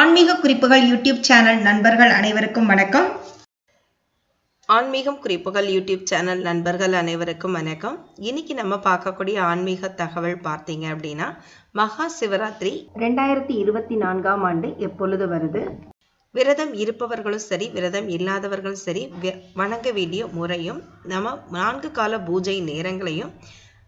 ஆன்மீக குறிப்புகள் YouTube channel நண்பர்கள் அனைவருக்கும் வணக்கம். ஆன்மீகம் குறிப்புகள் யூடியூப் சேனல் நண்பர்கள் அனைவருக்கும் வணக்கம். இன்னைக்கு நம்ம பார்க்கக்கூடிய ஆன்மீக தகவல் பார்த்தீங்க அப்படின்னா மகா சிவராத்திரி ரெண்டாயிரத்தி இருபத்தி நான்காம் ஆண்டு எப்பொழுது வருது? விரதம் இருப்பவர்களும் சரி விரதம் இல்லாதவர்களும் சரி வணங்க வேண்டிய முறையும் நம்ம நான்கு கால பூஜை நேரங்களையும்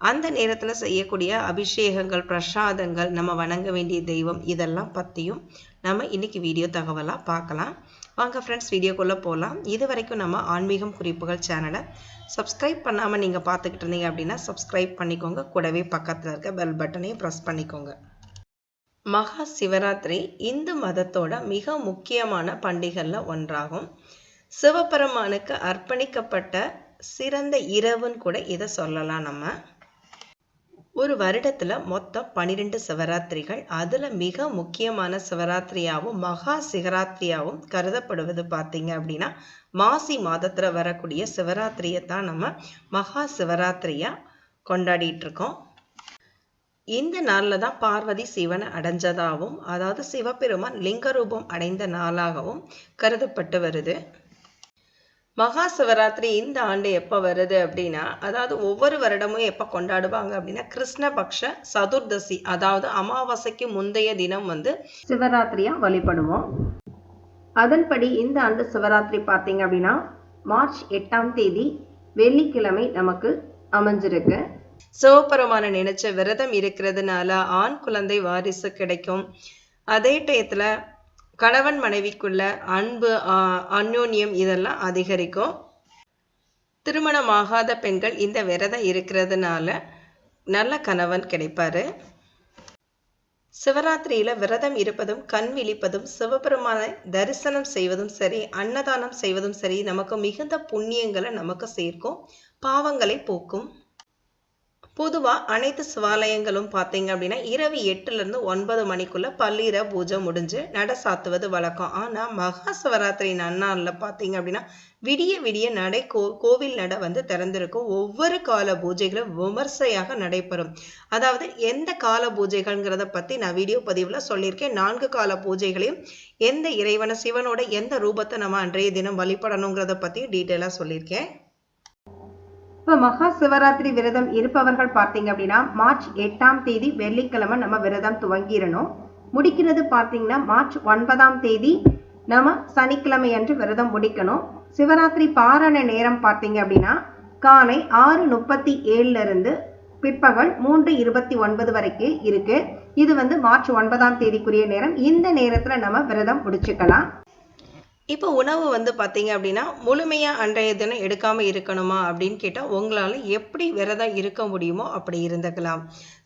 அந்த நேரத்தில் செய்யக்கூடிய அபிஷேகங்கள் பிரசாதங்கள் நம்ம வணங்க வேண்டிய தெய்வம் இதெல்லாம் பற்றியும் நம்ம இன்னைக்கு வீடியோ தகவலாக பார்க்கலாம் வாங்க ஃப்ரெண்ட்ஸ் வீடியோக்குள்ளே போகலாம் இது வரைக்கும் நம்ம ஆன்மீகம் குறிப்புகள் சேனலை சப்ஸ்கிரைப் பண்ணாமல் நீங்கள் பார்த்துக்கிட்டு இருந்தீங்க அப்படின்னா சப்ஸ்கிரைப் பண்ணிக்கோங்க. கூடவே பக்கத்தில் இருக்க பெல் பட்டனையும் ப்ரெஸ் பண்ணிக்கோங்க. மகா சிவராத்திரி இந்து மதத்தோட மிக முக்கியமான பண்டிகைகளில் ஒன்றாகும். சிவபெருமானுக்கு அர்ப்பணிக்கப்பட்ட சிறந்த இரவுன்னு கூட இதை சொல்லலாம் நம்ம. ஒரு வருடத்துல மொத்தம் பன்னிரெண்டு சிவராத்திரிகள். அதுல மிக முக்கியமான சிவராத்திரியாவும் மகா சிவராத்திரியாகவும் கருதப்படுவது பார்த்தீங்க அப்படின்னா மாசி மாதத்துல வரக்கூடிய சிவராத்திரியை தான் நம்ம மகா சிவராத்திரியா கொண்டாடிட்டு இருக்கோம் இந்த நாளில் தான் பார்வதி சிவனை அடைஞ்சதாகவும் அதாவது சிவபெருமான் லிங்க ரூபம் அடைந்த நாளாகவும் கருதப்பட்டு வருது. மகா சிவராத்திரி இந்த ஆண்டு எப்போ வருது அப்படின்னா அதாவது ஒவ்வொரு வருடமும் எப்போ கொண்டாடுவாங்க அப்படின்னா கிருஷ்ணபக்ஷ சதுர்தசி அதாவது அமாவாசைக்கு முந்தைய தினம் வந்து சிவராத்திரியா வழிபடுவோம். அதன்படி இந்த ஆண்டு சிவராத்திரி பார்த்தீங்க அப்படின்னா மார்ச் எட்டாம் தேதி வெள்ளிக்கிழமை நமக்கு அமைஞ்சிருக்கு. சிவபெருமான நினைச்ச விரதம் இருக்கிறதுனால ஆண் குழந்தை வாரிசு கிடைக்கும். அதே டயத்துல கணவன் மனைவிக்குள்ள அன்பு அந்யோன்யம் இதெல்லாம் அதிகரிக்கும். திருமணமாகாத பெண்கள் இந்த விரதம் இருக்கிறதுனால நல்ல கணவன் கிடைப்பாரு. சிவராத்திரியில் விரதம் இருப்பதும் கண் விழிப்பதும் சிவபெருமானை தரிசனம் செய்வதும் சரி அன்னதானம் செய்வதும் சரி நமக்கு மிகுந்த புண்ணியங்களை நமக்கு சேர்க்கும் பாவங்களை போக்கும். பொதுவாக அனைத்து சிவாலயங்களும் பார்த்தீங்க அப்படின்னா இரவு எட்டுலேருந்து ஒன்பது மணிக்குள்ளே பல்லீர பூஜை முடிஞ்சு நட சாத்துவது வழக்கம். ஆனால் மகா சிவராத்திரி நன்னாளில் பார்த்தீங்க அப்படின்னா விடிய விடிய நடை கோ கோவில் நட வந்து திறந்திருக்கும். ஒவ்வொரு கால பூஜைகளும் விமர்சையாக நடைபெறும். அதாவது எந்த கால பூஜைகள்ங்கிறத பற்றி நான் வீடியோ பதிவில் சொல்லியிருக்கேன். நான்கு கால பூஜைகளையும் எந்த இறைவனை சிவனோட எந்த ரூபத்தை நம்ம அன்றைய தினம் வழிபடணுங்கிறத பற்றியும் டீட்டெயிலாக சொல்லியிருக்கேன். இப்போ மகா சிவராத்திரி விரதம் இருப்பவர்கள் பார்த்தீங்க அப்படின்னா மார்ச் எட்டாம் தேதி வெள்ளிக்கிழமை நம்ம விரதம் துவங்கிடணும். முடிக்கிறது பார்த்தீங்கன்னா மார்ச் ஒன்பதாம் தேதி நம்ம சனிக்கிழமை அன்று விரதம் முடிக்கணும். சிவராத்திரி பாரண நேரம் பார்த்தீங்க அப்படின்னா காலை ஆறு முப்பத்தி ஏழுல இருந்து பிற்பகல் மூன்று இருபத்தி ஒன்பது வரைக்கும் இருக்கு. இது வந்து மார்ச் ஒன்பதாம் தேதிக்குரிய நேரம். இந்த நேரத்துல நம்ம விரதம் முடிச்சுக்கலாம். இப்போ உணவு வந்து பார்த்தீங்க அப்படின்னா முழுமையாக அன்றைய தினம் எடுக்காமல் இருக்கணுமா அப்படின்னு கேட்டால் உங்களால் எப்படி விரதம் இருக்க முடியுமோ அப்படி இருந்துக்கலாம்.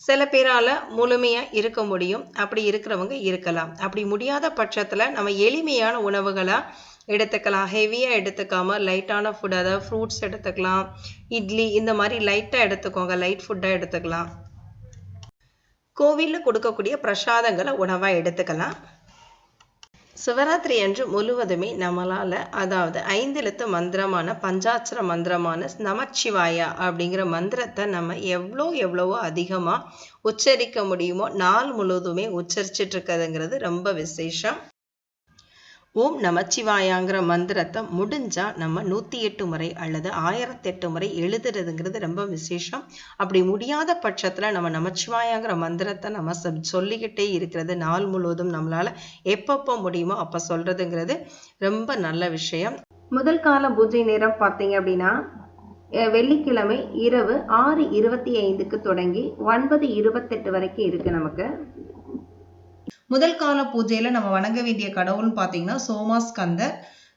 சில பேரால் முழுமையாக இருக்க முடியும் அப்படி இருக்கிறவங்க இருக்கலாம். அப்படி முடியாத பட்சத்தில் நம்ம எளிமையான உணவுகளாக எடுத்துக்கலாம். ஹெவியாக எடுத்துக்காமல் லைட்டான ஃபுட் அதாவது ஃப்ரூட்ஸ் எடுத்துக்கலாம். இட்லி இந்த மாதிரி லைட்டாக எடுத்துக்கோங்க. லைட் ஃபுட்டாக எடுத்துக்கலாம். கோவிலில் கொடுக்கக்கூடிய பிரசாதங்களை உணவாக எடுத்துக்கலாம். சிவராத்திரி அன்று முழுவதுமே நம்மளால அதாவது ஐந்தெழுத்து மந்திரமான பஞ்சாட்சர மந்திரமான நமச்சிவாயா அப்படிங்கிற மந்திரத்தை நம்ம எவ்வளோ எவ்வளவோ அதிகமாக உச்சரிக்க முடியுமோ நாள் முழுவதுமே உச்சரிச்சிட்டு இருக்கிறதுங்கிறது ரொம்ப விசேஷம். ஓம் நமச்சிவாயாங்கிற மந்திரத்தை முடிஞ்சா நம்ம நூத்தி எட்டு முறை அல்லது ஆயிரத்தெட்டு முறை எழுதுறதுங்கிறது ரொம்ப விசேஷம். அப்படி முடியாத பட்சத்துல நம்ம நமச்சிவாயாங்கிற மந்திரத்தை நம்ம சொல்லிக்கிட்டே இருக்கிறது நாள் முழுவதும் நம்மளால எப்பப்போ முடியுமோ அப்போ சொல்றதுங்கிறது ரொம்ப நல்ல விஷயம். முதல் கால பூஜை நேரம் பார்த்தீங்க அப்படின்னா வெள்ளிக்கிழமை இரவு ஆறு இருபத்தி ஐந்துக்கு தொடங்கி ஒன்பது இருபத்தெட்டு வரைக்கும் இருக்கு நமக்கு. முதல் கால பூஜையில நம்ம வணங்க வேண்டிய கடவுள்னு பார்த்தீங்கன்னா சோமாஸ்கந்தர்.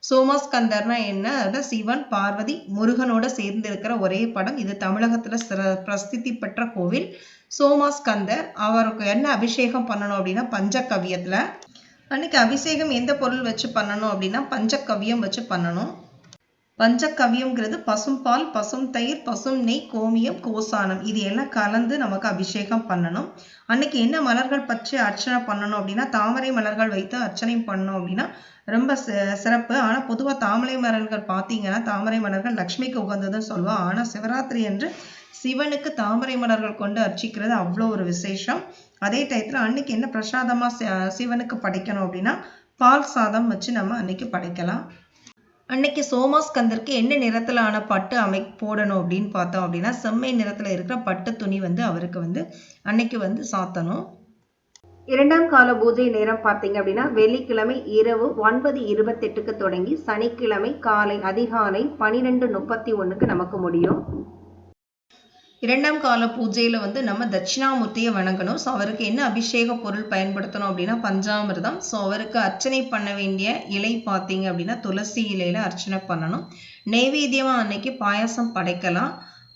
சோமாஸ்கந்தர்னா என்ன? அதான் சிவன் பார்வதி முருகனோட சேர்ந்து இருக்கிற ஒரே படம். இது தமிழகத்துல சிற பிரசித்தி பெற்ற கோவில். சோமாஸ்கந்தர். அவருக்கு என்ன அபிஷேகம் பண்ணணும் அப்படின்னா பஞ்சகவியத்துல அன்னைக்கு அபிஷேகம் எந்த பொருள் வச்சு பண்ணணும் அப்படின்னா பஞ்சகவியம் வச்சு பண்ணணும். பஞ்சகவ்யம்ங்கிறது பசும்பால் பசும் தயிர் பசும் நெய் கோமியம் கோசானம். இது எல்லாம் கலந்து நமக்கு அபிஷேகம் பண்ணணும். அன்னைக்கு என்ன மலர்கள் பற்றி அர்ச்சனை பண்ணணும் அப்படின்னா தாமரை மலர்கள் வைத்து அர்ச்சனை பண்ணோம் அப்படின்னா ரொம்ப சிறப்பு. ஆனால் பொதுவாக தாமரை மலர்கள் பார்த்தீங்கன்னா தாமரை மலர்கள் லக்ஷ்மிக்கு உகந்ததுன்னு சொல்லுவோம். ஆனால் சிவராத்திரி என்று சிவனுக்கு தாமரை மலர்கள் கொண்டு அர்ச்சிக்கிறது அவ்வளோ ஒரு விசேஷம். அதே டயத்தில் அன்னைக்கு என்ன பிரசாதமாக சிவனுக்கு படைக்கணும் அப்படின்னா பால் சாதம் வச்சு நம்ம அன்னைக்கு படைக்கலாம். அன்னைக்கு சோமாஸ்கந்தருக்கு என்ன நிறத்துல ஆன பட்டு அமை போடணும் அப்படின்னு பார்த்தோம் அப்படின்னா செம்மை நிறத்தில் இருக்கிற பட்டு துணி வந்து அவருக்கு வந்து அன்னைக்கு வந்து சாத்தணும். இரண்டாம் கால பூஜை நேரம் பார்த்தீங்க அப்படின்னா வெள்ளிக்கிழமை இரவு ஒன்பது இருபத்தெட்டுக்கு தொடங்கி சனிக்கிழமை காலை அதிகாலை பனிரெண்டு முப்பத்தி ஒன்றுக்கு நமக்கு முடியும். இரண்டாம் கால பூஜையில் வந்து நம்ம தட்சிணாமூர்த்தியை வணங்கணும். ஸோ அவருக்கு என்ன அபிஷேக பொருள் பயன்படுத்தணும் அப்படின்னா பஞ்சாமிர்தம். ஸோ அவருக்கு அர்ச்சனை பண்ண வேண்டிய இலை பார்த்தீங்க அப்படின்னா துளசி இலையில அர்ச்சனை பண்ணணும். நெய்வேத்தியமாக அன்னைக்கு பாயாசம் படைக்கலாம்.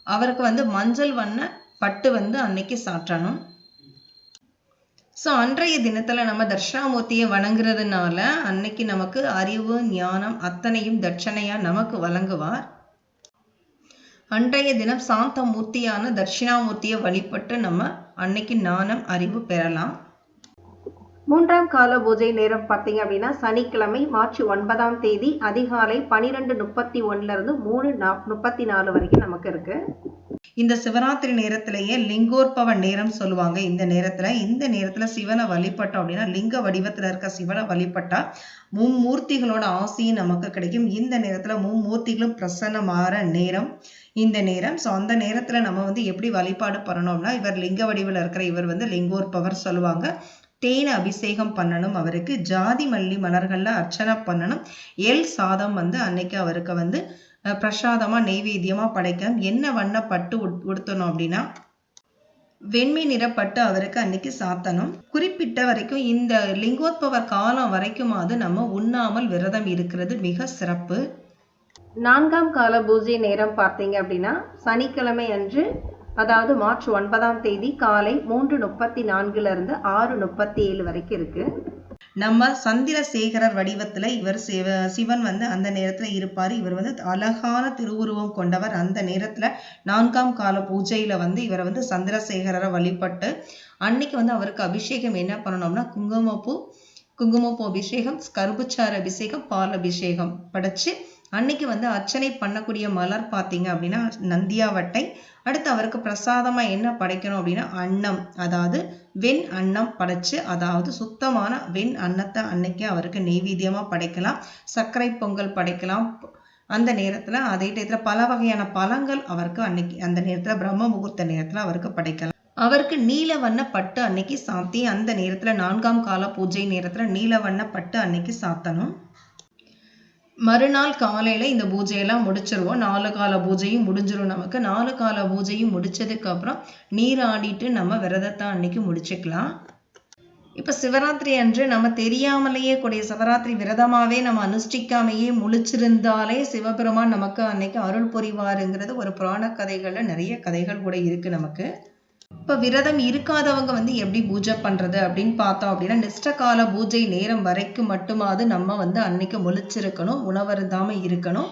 அவருக்கு வந்து மஞ்சள் வண்ண பட்டு வந்து அன்னைக்கு சாற்றணும். ஸோ அன்றைய தினத்தில் நம்ம தட்சிணாமூர்த்தியை வணங்குறதுனால அன்னைக்கு நமக்கு அறிவு ஞானம் அத்தனையும் தட்சணையாக நமக்கு வழங்குவார். அன்றைய தினம் சாந்த மூர்த்தியான தட்சிணாமூர்த்தியை வழிபட்டு நம்ம அன்னைக்கு ஞானம் அறிவு பெறலாம். மூன்றாம் கால பூஜை நேரம் பார்த்தீங்க அப்படின்னா சனிக்கிழமை மார்ச் ஒன்பதாம் தேதி அதிகாலை பனிரெண்டு முப்பத்தி ஒண்ணுல இருந்து மூணு முப்பத்தி நாலு வரைக்கும் நமக்கு இருக்கு. இந்த சிவராத்திரி நேரத்திலேயே லிங்கோற்பவ நேரம் சொல்லுவாங்க. இந்த நேரத்துல இந்த நேரத்துல சிவனை வழிபட்டோம் அப்படின்னா லிங்க வடிவத்துல இருக்க சிவனை வழிபட்டா மும்மூர்த்திகளோட ஆசையும் நமக்கு கிடைக்கும். இந்த நேரத்துல மும்மூர்த்திகளும் பிரசன்னமாற நேரம். இந்த நேரம். ஸோ அந்த நேரத்தில் நம்ம வந்து எப்படி வழிபாடு பண்ணணும்னா இவர் லிங்க வடிவில் இருக்கிற இவர் வந்து லிங்கோற்பவர் சொல்லுவாங்க. தேன் அபிஷேகம் பண்ணணும் அவருக்கு. ஜாதி மல்லி மலர்களில் அர்ச்சனை பண்ணணும். எல் சாதம் வந்து அன்னைக்கு அவருக்கு வந்து பிரசாதமாக நெய்வேத்தியமாக படைக்கணும். என்ன வண்ண பட்டு உட்- உடுத்தணும் அப்படின்னா வெண்மை நிறப்பட்டு அவருக்கு அன்னைக்கு சாத்தணும். குறிப்பிட்ட வரைக்கும் இந்த லிங்கோத்பவர் காலம் வரைக்குமாவது நம்ம உண்ணாமல் விரதம் இருக்கிறது மிக சிறப்பு. நான்காம் கால பூஜை நேரம் பார்த்தீங்க அப்படின்னா சனிக்கிழமை அன்று அதாவது மார்ச் ஒன்பதாம் தேதி காலை மூன்று முப்பத்தி நான்குல இருந்து ஆறு முப்பத்தி ஏழு வரைக்கும் இருக்கு. நம்ம சந்திரசேகரர் வடிவத்துல இவர் சிவ சிவன் வந்து அந்த நேரத்துல இருப்பார். இவர் வந்து அழகான திருவுருவம் கொண்டவர். அந்த நேரத்துல நான்காம் கால பூஜையில வந்து இவரை வந்து சந்திரசேகரரை வழிபட்டு அன்னைக்கு வந்து அவருக்கு அபிஷேகம் என்ன பண்ணணும்னா குங்குமப்பூ குங்குமப்பூ அபிஷேகம் கருப்புச்சார அபிஷேகம் பால் அபிஷேகம் படைச்சு அன்னைக்கு வந்து அர்ச்சனை பண்ணக்கூடிய மலர் பார்த்தீங்க அப்படின்னா நந்தியாவட்டை. அடுத்து அவருக்கு பிரசாதமா என்ன படைக்கணும் அப்படின்னா அன்னம். அதாவது வெண் அன்னம் படைச்சு அதாவது சுத்தமான வெண் அன்னத்தை அன்னைக்கு அவருக்கு நெய்வேத்தியமாக படைக்கலாம். சர்க்கரை பொங்கல் படைக்கலாம். அந்த நேரத்துல அதே டயத்துல பல வகையான பழங்கள் அவருக்கு அன்னைக்கு அந்த நேரத்துல பிரம்ம முகூர்த்த நேரத்துல அவருக்கு படைக்கலாம். அவருக்கு நீல வண்ண பட்டு அன்னைக்கு சாத்தி அந்த நேரத்துல நான்காம் கால பூஜை நேரத்துல நீல வண்ண பட்டு அன்னைக்கு சாத்தணும். மறுநாள் காலையில் இந்த பூஜையெல்லாம் முடிச்சிருவோம். நாலு கால பூஜையும் முடிஞ்சிரும் நமக்கு. நாலு கால பூஜையும் முடிச்சதுக்கப்புறம் நீராடிட்டு நம்ம விரதத்தை அன்னைக்கு முடிச்சுக்கலாம். இப்போ சிவராத்திரி அன்று நம்ம தெரியாமலேயே கூடிய சிவராத்திரி விரதமாகவே நம்ம அனுஷ்டிக்காமையே முழிச்சிருந்தாலே சிவபெருமான் நமக்கு அன்னைக்கு அருள் புரிவாருங்கிறது ஒரு புராண கதைகளில் நிறைய கதைகள் கூட இருக்குது நமக்கு. இப்போ விரதம் இருக்காதவங்க வந்து எப்படி பூஜை பண்றது அப்படின்னு பார்த்தோம் அப்படின்னா நிஷ்டகால பூஜை நேரம் வரைக்கும் மட்டுமாவது நம்ம வந்து அன்னைக்கு முழிச்சிருக்கணும் உணவருந்தாமல் இருக்கணும்.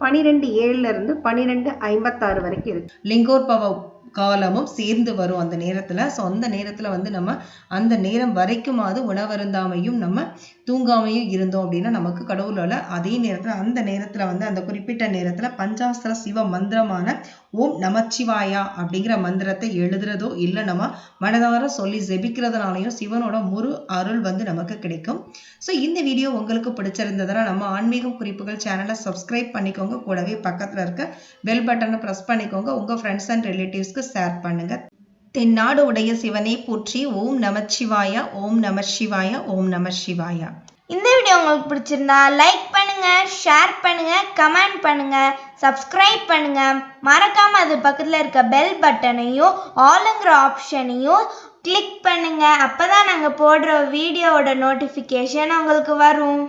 பனிரெண்டு ஏழுல இருந்து பனிரெண்டு ஐம்பத்தாறு வரைக்கும் இருக்கு. லிங்கோற்பவ காலமும் சேர்ந்து வரும் அந்த நேரத்தில். ஸோ அந்த நேரத்தில் வந்து நம்ம அந்த நேரம் வரைக்குமாவது உணவருந்தாமையும் நம்ம தூங்காமையும் இருந்தோம் அப்படின்னா நமக்கு கடவுளால அதே நேரத்தில் அந்த நேரத்தில் வந்து அந்த குறிப்பிட்ட நேரத்தில் பஞ்சாஸ்திர சிவ மந்திரமான ஓம் நமச்சிவாயா அப்படிங்கிற மந்திரத்தை எழுதுறதோ இல்லை நம்ம மனதார சொல்லி ஜெபிக்கிறதுனாலையும் சிவனோட முரு அருள் வந்து நமக்கு கிடைக்கும். ஸோ இந்த வீடியோ உங்களுக்கு பிடிச்சிருந்ததுன்னா நம்ம ஆன்மீகம் குறிப்புகள் சேனலை சப்ஸ்கிரைப் பண்ணிக்கோங்க. கூடவே பக்கத்தில் இருக்க பெல் பட்டனை ப்ரெஸ் பண்ணிக்கோங்க. உங்கள் ஃப்ரெண்ட்ஸ் அண்ட் ரிலேட்டிவ்ஸ்க்கு ஷேர் பண்ணுங்கள் தென்னாடு உடைய சிவனை போற்றி ஓம் நமச்சிவாயா ஓம் நம சிவாயா ஓம் நம சிவாயா இந்த வீடியோ உங்களுக்கு பிடிச்சிருந்தா லைக் பண்ணுங்க ஷேர் பண்ணுங்க கமெண்ட் பண்ணுங்க சப்ஸ்கிரைப் பண்ணுங்க. மறக்காம அது பக்கத்துல இருக்க பெல் பட்டனையும் ஆளுங்கிற ஆப்ஷனையும் கிளிக் பண்ணுங்க. அப்பதான் நாங்க போடுற வீடியோவோட நோட்டிஃபிகேஷன் உங்களுக்கு வரும்.